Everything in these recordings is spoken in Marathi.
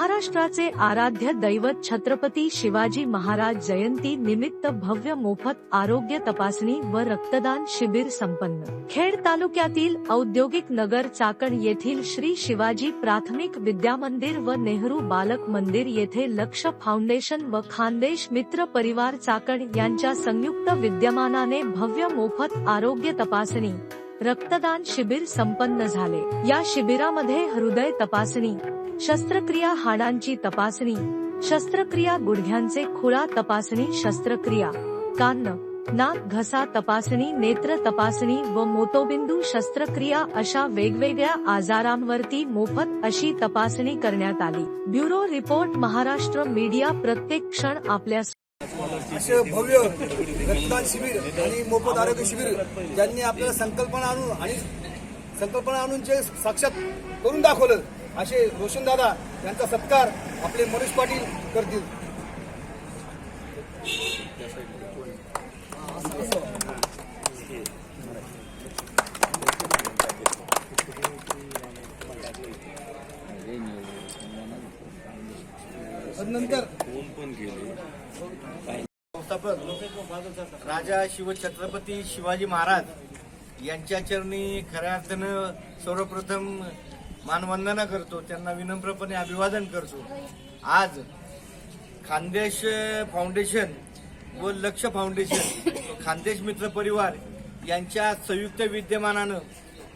महाराष्ट्राचे आराध्य दैवत छत्रपती शिवाजी महाराज जयंती निमित्त भव्य मोफत आरोग्य तपासणी व रक्तदान शिबिर संपन्न. खेड तालुक्यातील औद्योगिक नगर चाकण येथील श्री शिवाजी प्राथमिक विद्यामंदिर व नेहरू बालक मंदिर येथे लक्ष फाउंडेशन व खानदेश मित्र परिवार चाकण यांच्या संयुक्त विद्यमानाने भव्य मोफत आरोग्य तपासणी रक्तदान शिबिर संपन्न झाले. या शिबिरामध्ये हृदय तपासणी शस्त्रक्रिया हाडांची तपासणी शस्त्रक्रिया गुडघ्यांचे खुळा तपासणी शस्त्रक्रिया कान नाक घसा तपासणी नेत्र तपासणी व मोतोबिंदू शस्त्रक्रिया अशा वेगवेगळ्या आजारांवरती मोफत अशी तपासणी करण्यात आली. ब्युरो रिपोर्ट महाराष्ट्र मीडिया प्रत्येक क्षण आपल्या असे भव्य रक्तदान शिबिर आणि मोफत आरोग्य शिबिर ज्यांनी आपल्याला संकल्पना आणून आणि संकल्पना आणून जे साक्षात करून दाखवलं असे रोशनदादा यांचा सत्कार आपले मनोज पाटील करतील. नंतर संस्थापक राजा शिवछत्रपती शिवाजी महाराज यांच्या चरणी खऱ्या अर्थानं सर्वप्रथम मानवंदना करतो त्यांना विनम्रपणे अभिवादन करतो. आज खानदेश फाउंडेशन व लक्ष फाउंडेशन खानदेश मित्र परिवार यांच्या संयुक्त विद्यमानानं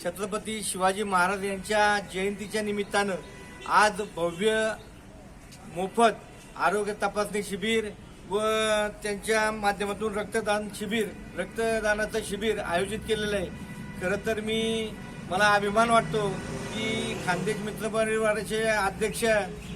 छत्रपती शिवाजी महाराज यांच्या जयंतीच्या निमित्तानं आज भव्य मोफत आरोग्य तपासणी शिबिर व त्यांच्या माध्यमातून रक्तदान शिबिर रक्तदानाचं शिबिर आयोजित केलेलं आहे. खरं तर मी मला अभिमान वाटतो की खानदेश मित्र परिवाराचे अध्यक्ष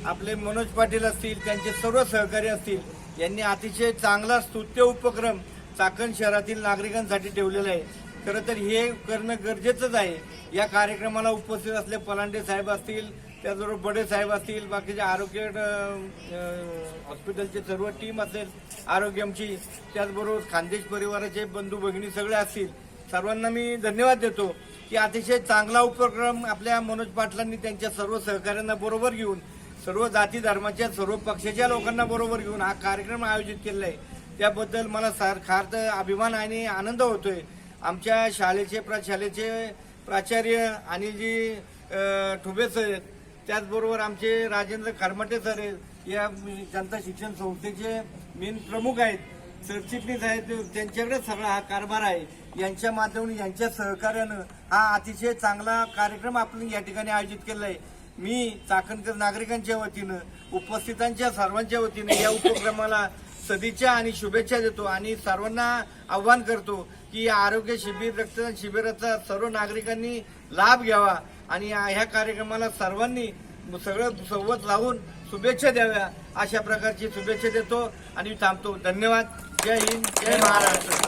आपले मनोज पाटील असतील त्यांचे सर्व सहकारी असतील यांनी अतिशय चांगला स्तुत्य उपक्रम चाकण शहरातील नागरिकांसाठी ठेवलेला आहे. खरं तर हे करणं गरजेचंच आहे. या कार्यक्रमाला उपस्थित असले पलांडे साहेब असतील त्याचबरोबर बडे साहेब असतील बाकीचे आरोग्य हॉस्पिटलचे सर्व टीम असेल आरोग्यमची त्याचबरोबर खानदेश परिवाराचे बंधू भगिनी सगळे असतील सर्वांना मी धन्यवाद देतो की अतिशय चांगला उपक्रम आपल्या मनोज पाटलांनी त्यांच्या सर्व सहकाऱ्यांना बरोबर घेऊन सर्व जाती धर्माच्या सर्व पक्षाच्या लोकांना बरोबर घेऊन हा कार्यक्रम आयोजित केलेला आहे त्याबद्दल मला सार खार्थ अभिमान आणि आनंद होतोय. आमच्या शाळेचे प्रशालेचे प्राचार्य अनिलजी जी ठुबे सर आहेत. त्याचबरोबर आमचे राजेंद्र खारमाटे सर आहेत. या जनता शिक्षण संस्थेचे मेन प्रमुख आहेत. सरचिटणीस आहेत. त्यांच्याकडे सगळा हा कारभार आहे. यांच्या माध्यमातून यांच्या सहकार्यानं हा अतिशय चांगला कार्यक्रम आपण या ठिकाणी आयोजित केला आहे मी चाकणकर नागरिकांच्या वतीनं उपस्थितांच्या सर्वांच्या वतीनं या उपक्रमाला सदिच्छा आणि शुभेच्छा देतो आणि सर्वांना आव्हान करतो की आरोग्य शिबिर रक्तदान शिबिराचा सर्व नागरिकांनी लाभ घ्यावा आणि ह्या कार्यक्रमाला सर्वांनी सगळं संवत लावून शुभेच्छा द्याव्या अशा प्रकारची शुभेच्छा देतो आणि थांबतो. धन्यवाद. जय हिंद. जय महाराष्ट्र.